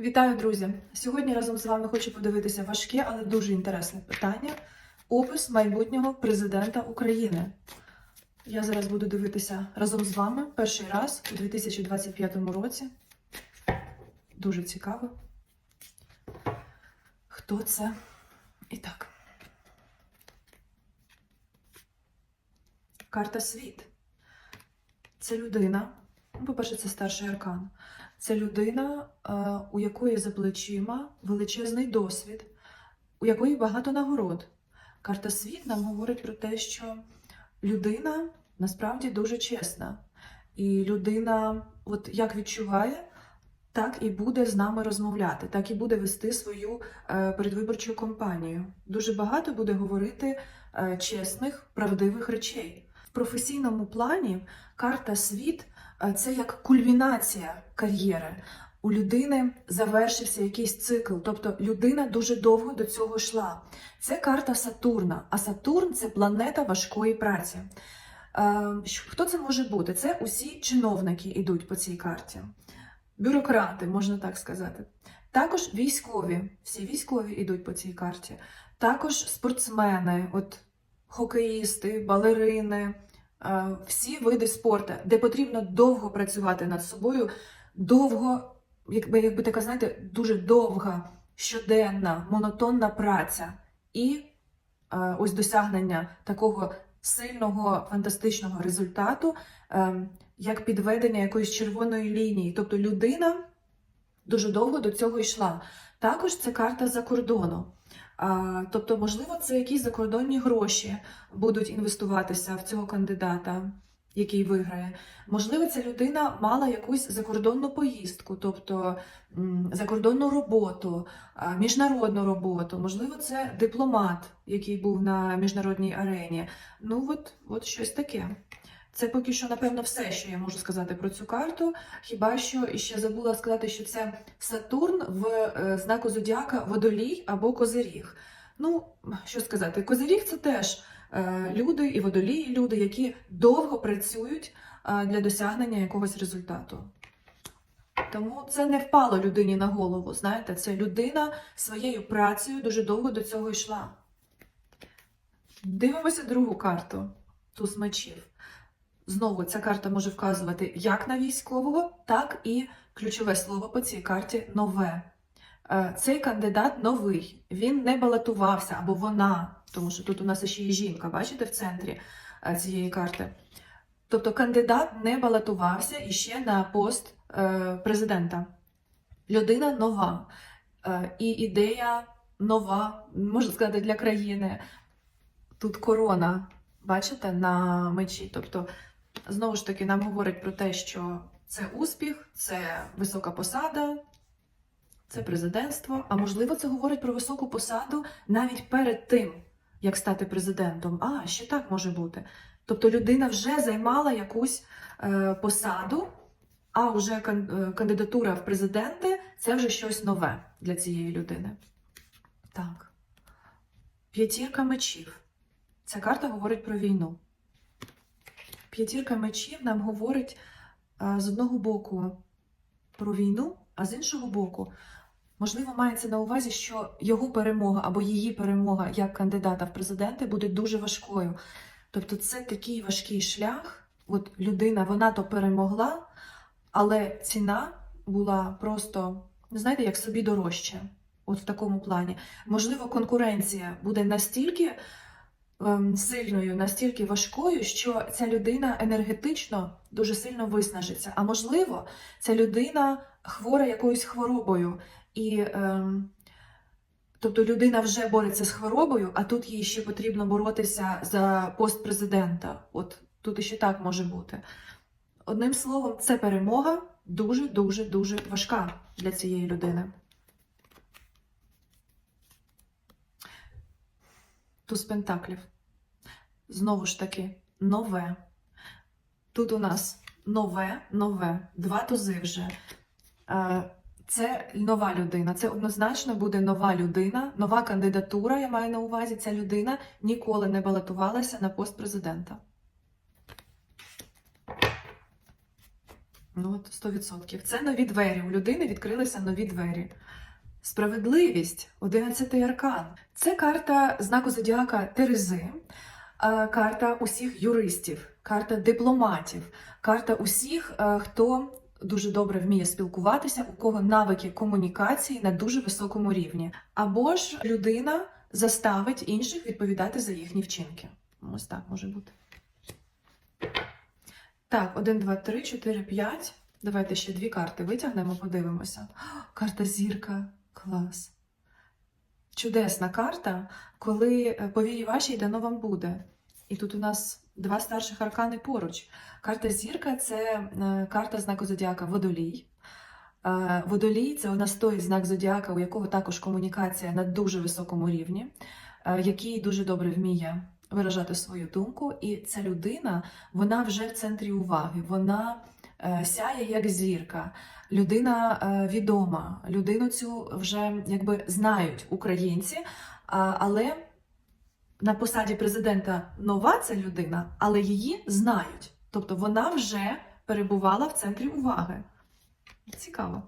Вітаю, друзі! Сьогодні разом з вами хочу подивитися важке, але дуже інтересне питання: опис майбутнього президента України. Я зараз буду дивитися разом з вами перший раз у 2025 році. Дуже цікаво. Хто це? І так. Карта світ. Це людина. ну, По-перше, це старший аркан. Це людина, у якої за плечима величезний досвід, у якої багато нагород. Карта світ нам говорить про те, що людина насправді дуже чесна. І людина, от як відчуває, так і буде з нами розмовляти, так і буде вести свою е, передвиборчу кампанію. Дуже багато буде говорити е, чесних, правдивих речей. В професійному плані карта світ е, це як кульмінація кар'єри. У людини завершився якийсь цикл, тобто людина дуже довго до цього йшла. Це карта Сатурна, а Сатурн це планета важкої праці. Е, Хто це може бути? Це усі чиновники йдуть по цій карті, бюрократи, можна так сказати. Також військові, всі військові йдуть по цій карті. Також спортсмени, от хокеїсти, балерини, е, всі види спорту, де потрібно довго працювати над собою, довго, якби, якби така, знаєте, дуже довга, щоденна, монотонна праця і е, ось досягнення такого сильного фантастичного результату, е, як підведення якоїсь червоної лінії. Тобто людина дуже довго до цього йшла. Також це карта за кордону. А, тобто, можливо, це якісь закордонні гроші будуть інвестуватися в цього кандидата, який виграє. Можливо, ця людина мала якусь закордонну поїздку, тобто закордонну роботу, міжнародну роботу. Можливо, це дипломат, який був на міжнародній арені. Ну, от, от щось таке. Це поки що, напевно, все, що я можу сказати про цю карту. Хіба що ще забула сказати, що це Сатурн в е, знаку зодіака Водолій або Козиріг. Ну, що сказати, Козиріг це теж люди і водолії, люди, які довго працюють е, для досягнення якогось результату. Тому це не впало людині на голову. Знаєте, це людина своєю працею дуже довго до цього йшла. Дивимося другу карту туз мечів. Знову ця карта може вказувати як на військового, так і ключове слово по цій карті нове. Е, Цей кандидат новий, він не балотувався або вона, тому що тут у нас ще є жінка, бачите, в центрі е, цієї карти. Тобто кандидат не балотувався іще на пост е, президента. Людина нова. Е, І ідея нова, можна сказати, для країни. Тут корона, бачите, на мечі. Тобто, знову ж таки, нам говорить про те, що це успіх, це висока посада, це президентство. А можливо, це говорить про високу посаду навіть перед тим, як стати президентом. А, ще так може бути. Тобто людина вже займала якусь е, посаду, а вже е, кандидатура в президенти це вже щось нове для цієї людини. Так. П'ятірка мечів. Ця карта говорить про війну. П'ятірка мечів нам говорить а, з одного боку про війну, а з іншого боку, можливо, мається на увазі, що його перемога або її перемога як кандидата в президенти буде дуже важкою. Тобто, це такий важкий шлях. От людина, вона то перемогла, але ціна була просто, знаєте, як собі дорожча. От в такому плані. Можливо, конкуренція буде настільки ем, сильною, настільки важкою, що ця людина енергетично дуже сильно виснажиться. А можливо, ця людина хвора якоюсь хворобою. І, ем, тобто людина вже бореться з хворобою, а тут їй ще потрібно боротися за пост президента. От тут іще так може бути. Одним словом, це перемога дуже, дуже, важка для цієї людини. Туз пентаклів. Знову ж таки, нове. Тут у нас нове, нове, два тузи вже. Це нова людина. Це однозначно буде нова людина, нова кандидатура. Я маю на увазі, ця людина ніколи не балотувалася на пост президента. Ну, от 100%. Це нові двері. У людини відкрилися нові двері. Справедливість, 11 аркан. Це карта знаку зодіака Терези, карта усіх юристів, карта дипломатів, карта усіх, е, хто дуже добре вміє спілкуватися, у кого навики комунікації на дуже високому рівні. Або ж людина заставить інших відповідати за їхні вчинки. Ось так може бути. Так, 1, 2, 3, 4, 5. Давайте ще дві карти витягнемо, подивимося. Карта зірка. Клас. Чудесна карта, коли е, по вірі вашій дано вам буде. І тут у нас два старших аркани поруч. Карта зірка це е, карта знаку зодіака Водолій. Е, Водолій це у нас той знак зодіака, у якого також комунікація на дуже високому рівні, е, який дуже добре вміє виражати свою думку. І ця людина, вона вже в центрі уваги, вона сяє як зірка. Людина відома, людину цю вже якби знають українці, але на посаді президента нова ця людина, але її знають. Тобто вона вже перебувала в центрі уваги. Цікаво.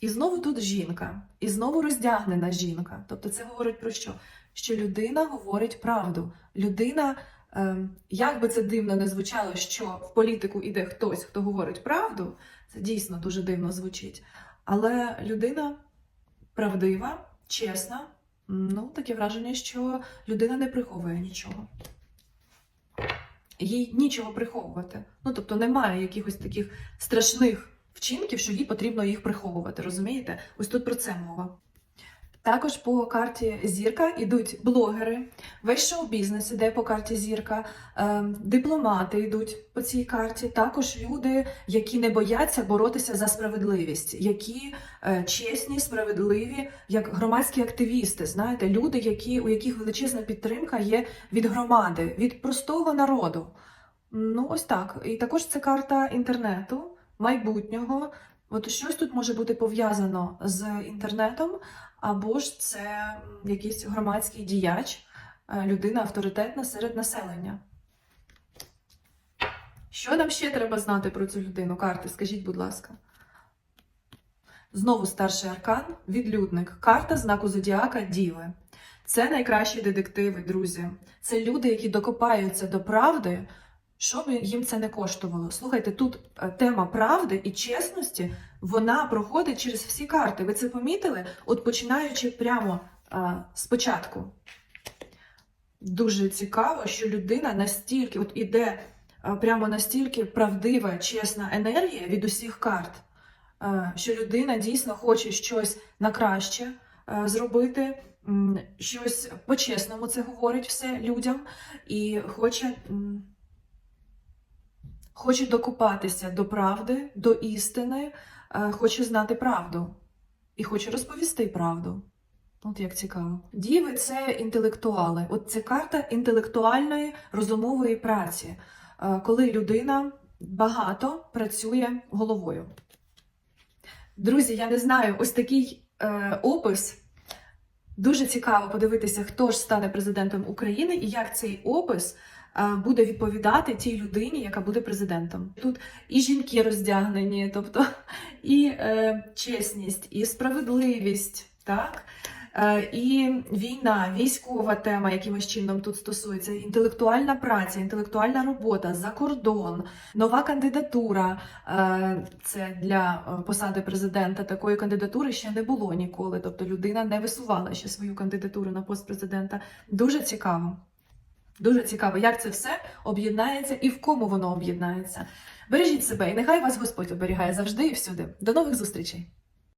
І знову тут жінка, і знову роздягнена жінка. Тобто це говорить про що? Що людина говорить правду. Людина, ем, як би це дивно не звучало, що в політику іде хтось, хто говорить правду, це дійсно дуже дивно звучить. Але людина правдива, чесна. Ну, таке враження, що людина не приховує нічого. Їй нічого приховувати. Ну, тобто немає якихось таких страшних вчинків, що їй потрібно їх приховувати. Розумієте? Ось тут про це мова. Також по карті зірка йдуть блогери, весь шоу-бізнес іде по карті зірка, е, дипломати йдуть по цій карті. Також люди, які не бояться боротися за справедливість, які е, чесні, справедливі, як громадські активісти. Знаєте, люди, які, у яких величезна підтримка є від громади, від простого народу. Ну, ось так. І також це карта інтернету, майбутнього. От щось тут може бути пов'язано з інтернетом, або ж це якийсь громадський діяч, е, людина авторитетна серед населення. Що нам ще треба знати про цю людину? Карти, скажіть, будь ласка. Знову старший аркан, відлюдник, карта знаку зодіака Діви. Це найкращі детективи, друзі. Це люди, які докопаються до правди, що б їм це не коштувало. Слухайте, тут е, тема правди і чесності, вона проходить через всі карти. Ви це помітили? От починаючи прямо а, спочатку. Дуже цікаво, що людина настільки, от іде а, прямо настільки правдива, чесна енергія від усіх карт, що людина дійсно хоче щось на краще зробити, щось по-чесному це говорить все людям, і хоче. М, Хоче докупатися до правди, до істини, е, хоче знати правду і хоче розповісти правду. От як цікаво. Діви це інтелектуали. От це карта інтелектуальної розумової праці, е, коли людина багато працює головою. Друзі, я не знаю, ось такий е, опис. Дуже цікаво подивитися, хто ж стане президентом України і як цей опис буде відповідати тій людині, яка буде президентом. Тут і жінки роздягнені, тобто і е, чесність, і справедливість, так? Е, і війна, військова тема, якимось чином тут стосується, інтелектуальна праця, інтелектуальна робота, за кордон, нова кандидатура. Е, Це для е, посади президента. Такої кандидатури ще не було ніколи. Тобто людина не висувала ще свою кандидатуру на пост президента. Дуже цікаво. Дуже цікаво, як це все об'єднається і в кому воно об'єднається. Бережіть себе, і нехай вас Господь оберігає завжди і всюди. До нових зустрічей!